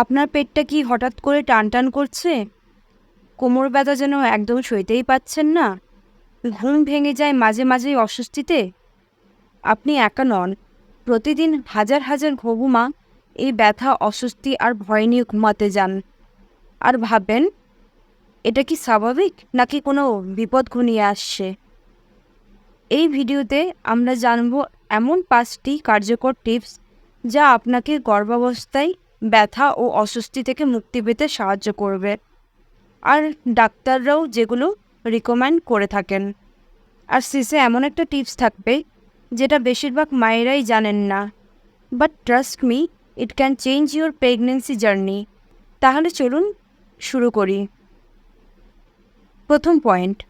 আপনার পেটটা কি হঠাৎ করে টান টান করছে? কোমর ব্যথা যেন একদম সইতেই পাচ্ছেন না। ঘুম ভেঙে যায় মাঝে মাঝেই অস্বস্তিতে। আপনি একা নন। প্রতিদিন হাজার হাজার ঘুমা এই ব্যথা, অস্বস্তি আর ভয় নিয়ে ঘুমাতে যান। আর ভাবেন এটা কি স্বাভাবিক নাকি কোনো বিপদ ঘনিয়ে আসছে? এই ভিডিওতে আমরা জানব এমন পাঁচটি কার্যকর টিপস যা আপনাকে গর্ভাবস্থায় ব্যথা ও অস্বস্তি থেকে মুক্তি পেতে সাহায্য করবে। আর ডাক্তাররাও যেগুলো রিকমেন্ড করে থাকেন। আর শেষে এমন একটা টিপস থাকবে, যেটা বেশিরভাগ মায়েরাই জানেন না। But trust me it can change your pregnancy journey তাহলে চলুন শুরু করি। প্রথম পয়েন্ট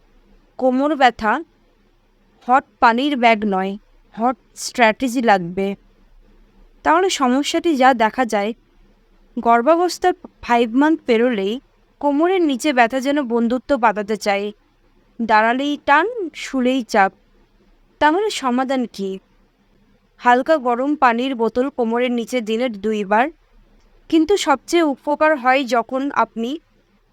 কোমর ব্যথা। হট পানির ব্যাগ নয় হট স্ট্র্যাটেজি লাগবে। তাহলে সমস্যাটি যা দেখা যায় গর্ভাবস্থার ফাইভ মান্থ পেরোলেই কোমরের নিচে ব্যথা যেন বন্ধুত্ব বাঁধাতে চায়। দাঁড়ালেই টান, শুলেই চাপ। তাহলে সমাধান কি? হালকা গরম পানির বোতল কোমরের নিচে দিনে দুইবার। কিন্তু সবচেয়ে উপকার হয় যখন আপনি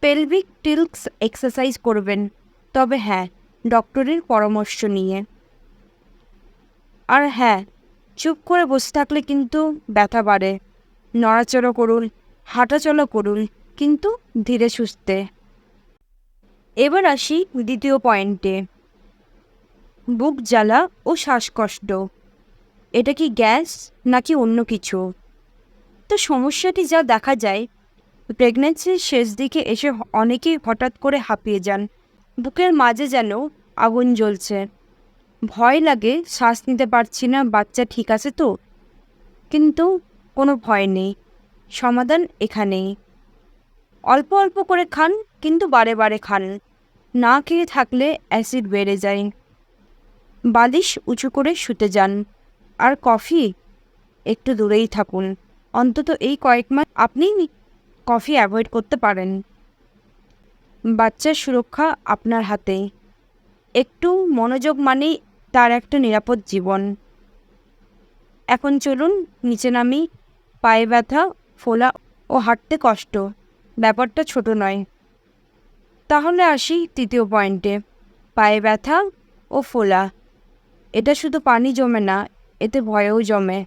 পেলভিক টিলক্স এক্সারসাইজ করবেন। তবে হ্যাঁ ডক্টরের পরামর্শ নিয়ে। আর হ্যাঁ চুপ করে বসে থাকলে কিন্তু ব্যথা বাড়ে। নড়াচড়া করুন, হাঁটাচলা করুন, কিন্তু ধীরে সুস্থে। এবার আসি দ্বিতীয় পয়েন্টে। বুক জ্বালা ও শ্বাসকষ্ট। এটা কি গ্যাস নাকি অন্য কিছু? তো সমস্যাটি যা দেখা যায় প্রেগনেন্সির শেষ দিকে এসে অনেকেই হঠাৎ করে হাঁপিয়ে যান। বুকের মাঝে যেন আগুন জ্বলছে। ভয় লাগে, শ্বাস নিতে পারছি না, বাচ্চা ঠিক আছে তো? কিন্তু কোনো ভয় নেই। সমাধান এখানেই। অল্প অল্প করে খান, কিন্তু বারে বারে খান। না খেয়ে থাকলে অ্যাসিড বেড়ে যায়। বালিশ উঁচু করে শুতে যান। আর কফি? একটু দূরেই থাকুন। অন্তত এই কয়েক মাস আপনি কফি অ্যাভয়েড করতে পারেন। বাচ্চার সুরক্ষা আপনার হাতে। একটু মনোযোগ মানেই তার একটা নিরাপদ জীবন। এখন চলুন, নিচে নামি পায়ে ব্যথা, ফোলা ও হাঁটতে কষ্ট। ব্যাপারটা ছোট নয়। তাহলে আসি তৃতীয় পয়েন্টে। পায়ে ব্যথা ও ফোলা। এটা শুধু পানি জমে না, এতে ভয়ও জমে।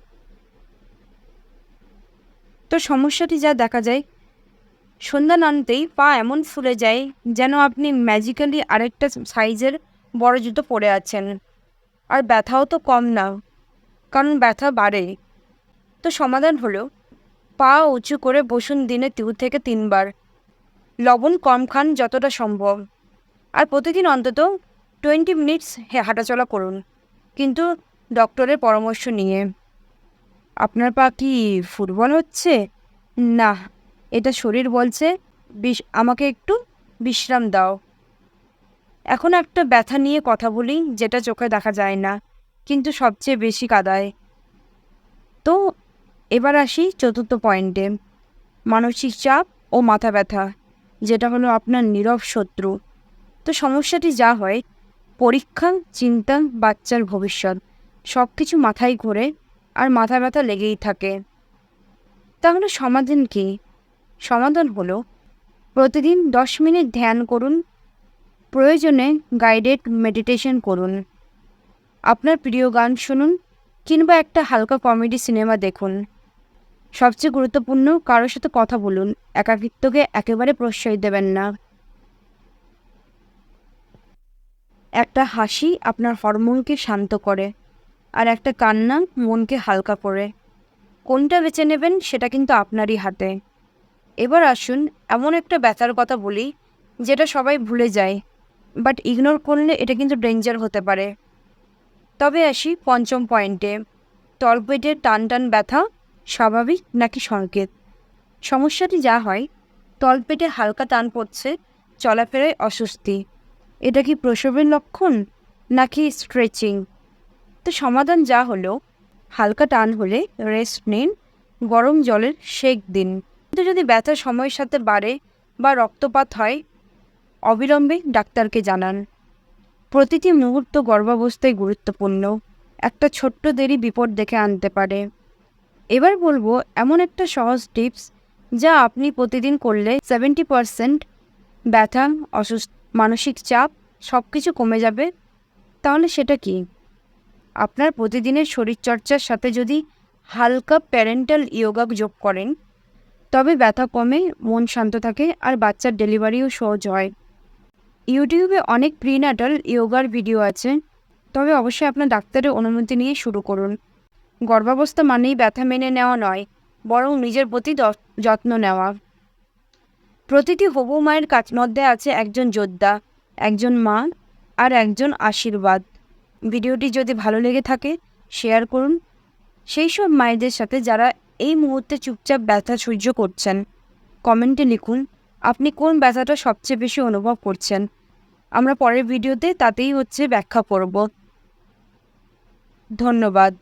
তো সমস্যাটি যা দেখা যায়, সন্ধ্যা নামতেই পা এমন ফুলে যায় যেন আপনি ম্যাজিক্যালি আরেকটা সাইজের বড় জুতো পরে আছেন। আর ব্যথাও তো কম না, কারণ ব্যথা বাড়ে। তো সমাধান হলো। পা উঁচু করে বসুন দিনে দু থেকে তিনবার। লবণ কম খান যতটা সম্ভব। আর প্রতিদিন অন্তত টোয়েন্টি মিনিটস হাঁটাচলা করুন। কিন্তু ডক্টরের পরামর্শ নিয়ে। আপনার পা কি ফুটবল হচ্ছে? না, এটা শরীর বলছে, বিশ আমাকে একটু বিশ্রাম দাও। এখন একটা ব্যথা নিয়ে কথা বলি, যেটা চোখে দেখা যায় না, কিন্তু সবচেয়ে বেশি কাদায়। তো এবার আসি চতুর্থ পয়েন্টে। মানসিক চাপ ও মাথা ব্যথা, যেটা হলো আপনার নীরব শত্রু। তো সমস্যাটি যা হয়, পরীক্ষা, চিন্তা, বাচ্চার ভবিষ্যৎ সব কিছু মাথায় ঘোরে আর মাথা ব্যথা লেগেই থাকে। তাহলে সমাধান কি? সমাধান হলো প্রতিদিন দশ মিনিট ধ্যান করুন, প্রয়োজনে গাইডেড মেডিটেশন করুন, আপনার প্রিয় গান শুনুন কিংবা একটা হালকা কমেডি সিনেমা দেখুন। সবচেয়ে গুরুত্বপূর্ণ কারোর সাথে কথা বলুন। একাকিত্বকে একেবারে প্রশ্রয় দেবেন না। একটা হাসি আপনার হরমোনকে শান্ত করে আর একটা কান্না মনকে হালকা করে। কোনটা বেছে নেবেন সেটা কিন্তু আপনারই হাতে। এবার আসুন, এমন একটা ব্যথার কথা বলি যেটা সবাই ভুলে যায়, বাট ইগনোর করলে এটা কিন্তু ডেঞ্জার হতে পারে। তবে আসি পঞ্চম পয়েন্টে, তলপেটের টান টান ব্যথা স্বাভাবিক নাকি সংকেত? সমস্যাটি যা হয়, তলপেটে হালকা টান পড়ছে, চলাফেরায় অস্বস্তি। এটা কি প্রসবের লক্ষণ, নাকি স্ট্রেচিং? তো সমাধান যা হলো, হালকা টান হলে রেস্ট নিন, গরম জলের শেক দিন। কিন্তু যদি ব্যথা সময়ের সাথে বাড়ে বা রক্তপাত হয়, অবিলম্বে ডাক্তারকে জানান। প্রতিটি মুহূর্ত গর্ভাবস্থায় গুরুত্বপূর্ণ। একটা ছোট্ট দেরি বিপদ দেখে আনতে পারে। এবার বলব এমন একটা সহজ টিপস যা আপনি প্রতিদিন করলে সেভেন্টি পারসেন্ট ব্যথা, অসুস্থ, মানসিক চাপ সব কিছু কমে যাবে। তাহলে সেটা কি? আপনার প্রতিদিনের শরীরচর্চার সাথে যদি হালকা প্যারেন্টাল ইয়োগা যোগ করেন, তবে ব্যথা কমে, মন শান্ত থাকে আর বাচ্চার ডেলিভারিও সহজ হয়। ইউটিউবে অনেক প্রিনাটাল ইয়োগার ভিডিও আছে, তবে অবশ্যই আপনার ডাক্তারের অনুমতি নিয়ে শুরু করুন। গর্ভাবস্থা মানেই ব্যথা মেনে নেওয়া নয়, বরং নিজের প্রতি যত্ন নেওয়া। প্রতিটি হবু মায়ের কাছ মধ্যে আছে একজন যোদ্ধা, একজন মা, আর একজন আশীর্বাদ। ভিডিওটি যদি ভালো লেগে থাকে, শেয়ার করুন। সেই সব মায়েদের সাথে যারা এই মুহূর্তে চুপচাপ ব্যথা সহ্য করছেন, কমেন্টে লিখুন, আপনি কোন ব্যথাটা সবচেয়ে বেশি অনুভব করছেন? আমরা পরের ভিডিওতে তাতেই হচ্ছে ব্যাখ্যা করব। ধন্যবাদ।